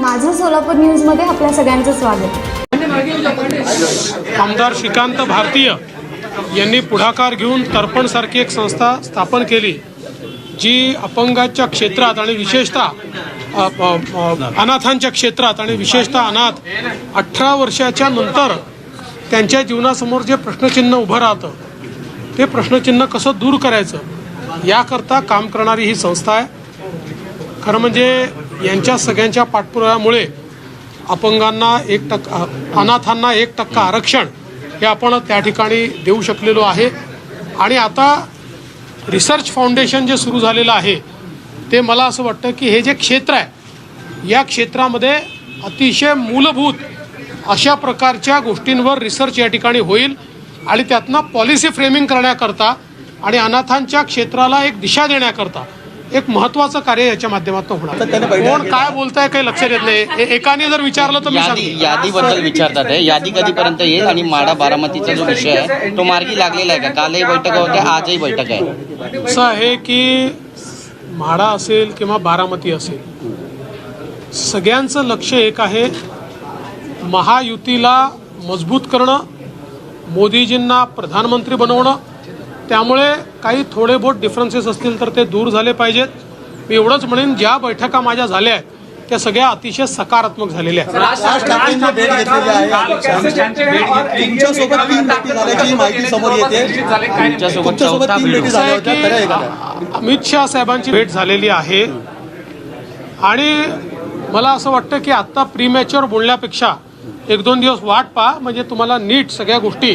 माझं सोलापूर न्यूजमध्ये आपल्या सगळ्यांचं स्वागत. आमदार श्रीकांत भारतीय यांनी पुढाकार घेऊन तर्पणसारखी एक संस्था स्थापन केली जी अपंगाच्या क्षेत्रात आणि विशेषतः अनाथांच्या क्षेत्रात आणि विशेषतः अनाथ अठरा वर्षाच्या नंतर त्यांच्या जीवनासमोर जे प्रश्नचिन्ह उभं राहतं ते प्रश्नचिन्ह कसं दूर करायचं याकरता काम करणारी ही संस्था आहे. खरं म्हणजे यांच्या सगळ्यांच्या पाठपुराव्यामुळे अपंगांना एक टक्का अनाथांना एक टक्का आरक्षण हे आपण त्या ठिकाणी देऊ शकलेलो आहे. आणि आता रिसर्च फाउंडेशन जे सुरू झालेलं आहे ते मला असं वाटतं की हे जे क्षेत्र आहे या क्षेत्रामध्ये अतिशय मूलभूत अशा प्रकारच्या गोष्टींवर रिसर्च या ठिकाणी होईल आणि त्यातनं पॉलिसी फ्रेमिंग करण्याकरता आणि अनाथांच्या क्षेत्राला एक दिशा देण्याकरता एक महत्वाचं कार्य याच्या माध्यमातून होणार. कोण काय बोलताय काही लक्षात येत नाही. एकाने जर विचारलं तर मी यादी यादीबद्दल विचारतात आहे यादी कधीपर्यंत येईल आणि माडा बारामतीचा जो विषय आहे तो मार्गी लागलेला आहे का? कालही बैठक होत्या आजही बैठक आहे. असं आहे की म्हाडा असेल किंवा बारामती असेल सगळ्यांचं लक्ष एक आहे महायुतीला मजबूत करणं मोदीजींना प्रधानमंत्री बनवणं त्यामुळे काही थोडे बहुत डिफरन्सेस असतील तर ते दूर झाले पाहिजेत. मी एवढंच म्हणेन ज्या बैठका माझ्या झाल्या आहेत त्या सगळ्या अतिशय सकारात्मक झालेल्या अमित शहा साहेबांची भेट झालेली आहे. आणि मला असं वाटतं की आत्ता प्रीमॅच्युअर बोलण्यापेक्षा एक दोन दिवस वाट पहा म्हणजे तुम्हाला नीट सगळ्या गोष्टी